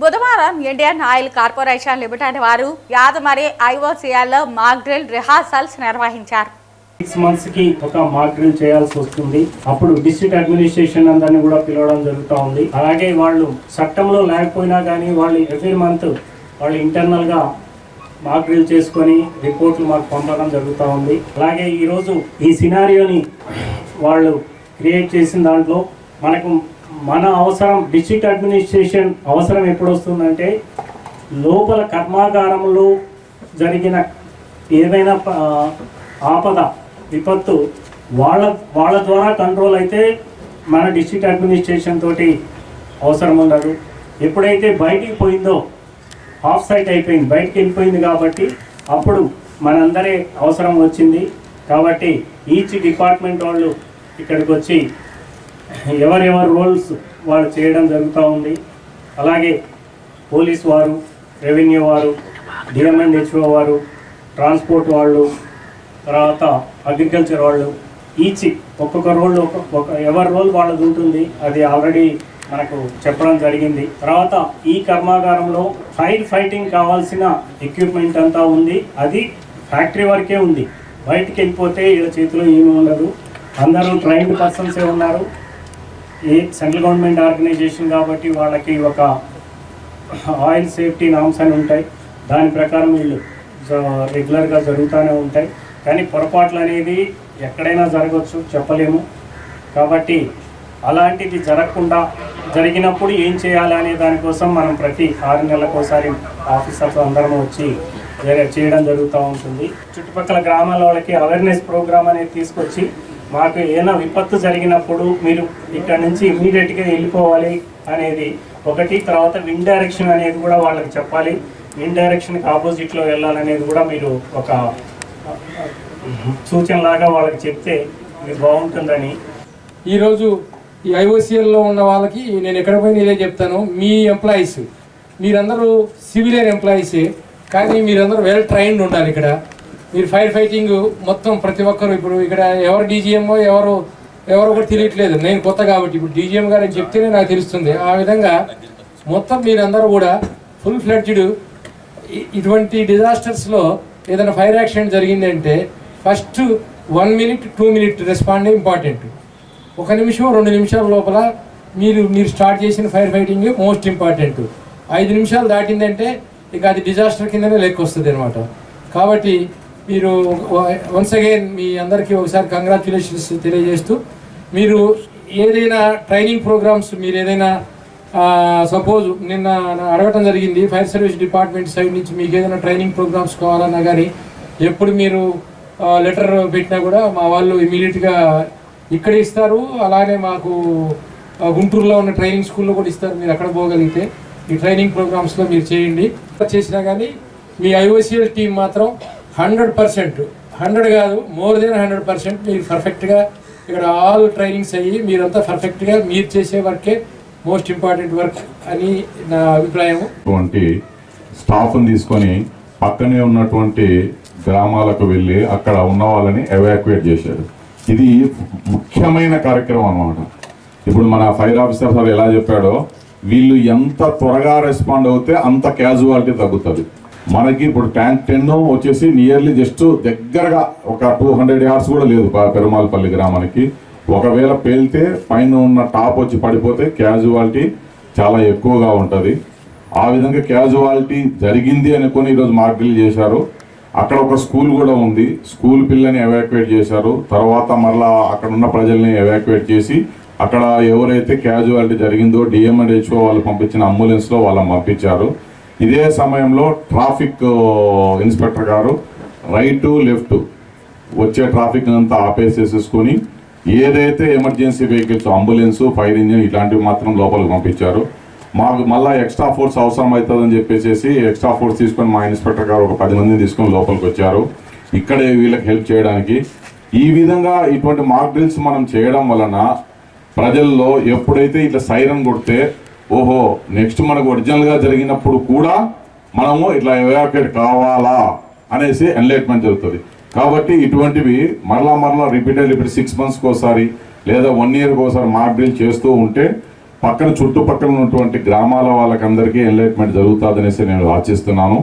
బుధవారం Indian oil corporation limited వారు యాదమరి ఐఓసీఎల్లో మాక్డ్రిల్ రిహార్సల్స్ నిర్వహించారు. సిక్స్ మంత్స్కి ఒక మాక్ డ్రిల్ చేయాల్సి వస్తుంది. అప్పుడు డిస్ట్రిక్ట్ అడ్మినిస్ట్రేషన్ అందరినీ కూడా పిలవడం జరుగుతూ ఉంది. అలాగే వాళ్ళు చట్టంలో లేకపోయినా కానీ వాళ్ళు ఎవ్రీ మంత్ వాళ్ళు ఇంటర్నల్గా మాక్ డ్రిల్ చేసుకొని రిపోర్ట్లు మాకు పంపడం జరుగుతూ ఉంది. అలాగే ఈరోజు ఈ సినారియోని వాళ్ళు క్రియేట్ చేసిన దాంట్లో మనకు మన అవసరం డిస్ట్రిక్ట్ అడ్మినిస్ట్రేషన్ అవసరం ఎప్పుడు వస్తుందంటే లోపల కర్మాగారంలో జరిగిన ఏదైనా ప- ఆపద విపత్తు వాళ్ళ వాళ్ళ ద్వారా కంట్రోల్ అయితే మన డిస్ట్రిక్ట్ అడ్మినిస్ట్రేషన్ తోటి అవసరం ఉండదు ఎప్పుడైతే బయటికి పోయిందో ఆఫ్ సైట్ అయిపోయింది బయటికి వెళ్ళిపోయింది కాబట్టి అప్పుడు మనందరే అవసరం వచ్చింది. కాబట్టి ఈచ్ డిపార్ట్మెంట్ వాళ్ళు ఇక్కడికి వచ్చి ఎవరెవరి రోల్స్ వాళ్ళు చేయడం జరుగుతూ ఉంది. అలాగే పోలీస్ వారు రెవెన్యూ వారు డిఎంఎన్హెచ్ఓ వారు ట్రాన్స్పోర్ట్ వాళ్ళు తర్వాత అగ్రికల్చర్ వాళ్ళు ఈచి ఒక్కొక్క రోల్ ఒక్కొక్క ఎవరి రోల్ వాళ్ళది ఉంటుంది అది ఆల్రెడీ మనకు చెప్పడం జరిగింది. తర్వాత ఈ కర్మాగారంలో ఫైర్ ఫైటింగ్ కావాల్సిన ఎక్విప్మెంట్ అంతా ఉంది. అది ఫ్యాక్టరీ వరకే ఉంది. బయటికి వెళ్ళిపోతే వీళ్ళ చేతిలో ఏమీ ఉండదు. అందరూ ట్రైన్డ్ పర్సన్సే ఉన్నారు. ఏ సెంట్రల్ గవర్నమెంట్ ఆర్గనైజేషన్ కాబట్టి వాళ్ళకి ఒక ఆయిల్ సేఫ్టీ నామ్స్ అని ఉంటాయి. దాని ప్రకారం వీళ్ళు రెగ్యులర్గా జరుగుతూనే ఉంటాయి. కానీ పొరపాట్లు అనేది ఎక్కడైనా జరగవచ్చు చెప్పలేము. కాబట్టి అలాంటిది జరగకుండా జరిగినప్పుడు ఏం చేయాలి అనే దానికోసం మనం ప్రతి ఆరు నెలలకోసారి ఆఫీసర్స్ అందరం వచ్చి చేయడం జరుగుతూ ఉంటుంది. చుట్టుపక్కల గ్రామాల వాళ్ళకి అవేర్నెస్ ప్రోగ్రామ్ అనేది తీసుకొచ్చి మాకు ఏదైనా విపత్తు జరిగినప్పుడు మీరు ఇక్కడ నుంచి ఇమీడియట్గా వెళ్ళిపోవాలి అనేది ఒకటి. తర్వాత విన్ డైరెక్షన్ అనేది కూడా వాళ్ళకి చెప్పాలి. విన్ డైరెక్షన్కి ఆపోజిట్లో వెళ్ళాలనేది కూడా మీరు ఒక సూచనలాగా వాళ్ళకి చెప్తే ఇది బాగుంటుందని. ఈరోజు ఈ ఐఓసీఎల్లో ఉన్న వాళ్ళకి నేను ఎక్కడ పోయిన ఇదే చెప్తాను. మీ ఎంప్లాయీస్ మీరందరూ సివిలియన్ ఎంప్లాయీసే కానీ మీరందరూ వెల్ ట్రైన్డ్ ఉండాలి ఇక్కడ. మీరు ఫైర్ ఫైటింగ్ మొత్తం ప్రతి ఒక్కరు ఇప్పుడు ఇక్కడ ఎవరు డీజీఎంఓ ఎవరు ఎవరో కూడా తెలియట్లేదు. నేను కొత్త కాబట్టి ఇప్పుడు డీజీఎం గారు అని చెప్తేనే నాకు తెలుస్తుంది. ఆ విధంగా మొత్తం మీరందరూ కూడా ఫుల్ ఫ్లెడ్జ్డ్ ఇటువంటి డిజాస్టర్స్లో ఏదైనా ఫైర్ యాక్సిడెంట్ జరిగిందంటే first one minute two minute respond important ఒక నిమిషం రెండు నిమిషాల లోపల మీరు మీరు స్టార్ట్ చేసిన ఫైర్ ఫైటింగ్ మోస్ట్ ఇంపార్టెంట్ ఐదు నిమిషాలు దాటిందంటే ఇక అది డిజాస్టర్ కిందనే లెక్క వస్తుంది అనమాట కాబట్టి మీరు వన్స్ అగైన్ మీ అందరికీ ఒకసారి కంగ్రాచులేషన్స్ తెలియజేస్తూ మీరు ఏదైనా ట్రైనింగ్ ప్రోగ్రామ్స్ మీరు ఏదైనా సపోజ్ నిన్న అడగటం జరిగింది ఫైర్ సర్వీస్ డిపార్ట్మెంట్ సైడ్ నుంచి మీకు ఏదైనా ట్రైనింగ్ ప్రోగ్రామ్స్ కావాలన్నా కానీ ఎప్పుడు మీరు లెటర్ పెట్టినా కూడా మా వాళ్ళు ఇమీడియట్గా ఇక్కడ ఇస్తారు అలానే మాకు గుంటూరులో ఉన్న ట్రైనింగ్ స్కూల్లో కూడా ఇస్తారు మీరు అక్కడ పోగలిగితే ఈ ట్రైనింగ్ ప్రోగ్రామ్స్లో మీరు చేయండి. చేసినా కానీ మీ ఐఓసిఎల్ టీం మాత్రం హండ్రెడ్ పర్సెంట్. హండ్రెడ్ కాదు మోర్ దెన్ హండ్రెడ్ పర్సెంట్. మీరు పర్ఫెక్ట్గా ఇక్కడ ఆల్ ట్రైనింగ్స్ అయ్యి మీరంతా పర్ఫెక్ట్గా మీరు చేసే వర్కే మోస్ట్ ఇంపార్టెంట్ వర్క్ అని నా అభిప్రాయం ఉన్నటువంటి స్టాఫ్ని తీసుకొని పక్కనే ఉన్నటువంటి గ్రామాలకు వెళ్ళి అక్కడ ఉన్న వాళ్ళని ఎవాక్యుయేట్ చేశారు. ఇది ముఖ్యమైన కార్యక్రమం అన్నమాట. ఇప్పుడు మన ఫైర్ ఆఫీసర్ సార్ ఎలా చెప్పాడో వీళ్ళు ఎంత త్వరగా రెస్పాండ్ అవుతే అంత క్యాజువాలిటీ తగ్గుతుంది. మనకి ఇప్పుడు ట్యాంక్ టెన్ వచ్చేసి నియర్లీ జస్ట్ దగ్గరగా ఒక టూ హండ్రెడ్ యార్డ్స్ కూడా లేదు పెరుమాలపల్లి గ్రామానికి. ఒకవేళ పేలితే పైన ఉన్న టాప్ వచ్చి పడిపోతే క్యాజువాలిటీ చాలా ఎక్కువగా ఉంటుంది. ఆ విధంగా క్యాజువాలిటీ జరిగింది అనుకొని ఈరోజు మార్క్ చేశారు. అక్కడ ఒక స్కూల్ కూడా ఉంది. స్కూల్ పిల్లని ఎవాక్యుయేట్ చేశారు. తర్వాత మళ్ళా అక్కడ ఉన్న ప్రజల్ని ఎవాక్యుయేట్ చేసి అక్కడ ఎవరైతే క్యాజువాలిటీ జరిగిందో డిఎంఎన్హెచ్ఓ వాళ్ళు పంపించిన అంబులెన్స్లో వాళ్ళని పంపించారు. ఇదే సమయంలో ట్రాఫిక్ ఇన్స్పెక్టర్ గారు రైటు లెఫ్ట్ వచ్చే ట్రాఫిక్ అంతా ఆపేసేసేసుకొని ఏదైతే emergency vehicles ambulance fire engine ఇలాంటివి మాత్రం లోపలికి పంపించారు. మాకు మళ్ళీ ఎక్స్ట్రా ఫోర్స్ అవసరం అవుతుందని చెప్పేసి ఎక్స్ట్రా ఫోర్స్ తీసుకొని మా ఇన్స్పెక్టర్ గారు ఒక పది మందిని తీసుకొని లోపలికి వచ్చారు. ఇక్కడే వీళ్ళకి హెల్ప్ చేయడానికి. ఈ విధంగా ఇటువంటి మాక్ డ్రిల్స్ మనం చేయడం వలన ప్రజల్లో ఎప్పుడైతే ఇట్లా సైరన్ కొడితే ఓహో నెక్స్ట్ మనకు ఒరిజినల్గా జరిగినప్పుడు కూడా మనము ఇట్లా ఎవాక్యుయేట్ కావాలా అనేసి ఎన్లైట్మెంట్ జరుగుతుంది. కాబట్టి ఇటువంటివి మరలా మరలా రిపీటెడ్ ఇప్పుడు సిక్స్ మంత్స్కి ఒకసారి లేదా వన్ ఇయర్కి ఒకసారి మార్పులు చేస్తూ ఉంటే పక్కన చుట్టుపక్కల ఉన్నటువంటి గ్రామాల వాళ్ళకందరికీ ఎన్లైట్మెంట్ జరుగుతుందనేసి నేను ఆశిస్తున్నాను.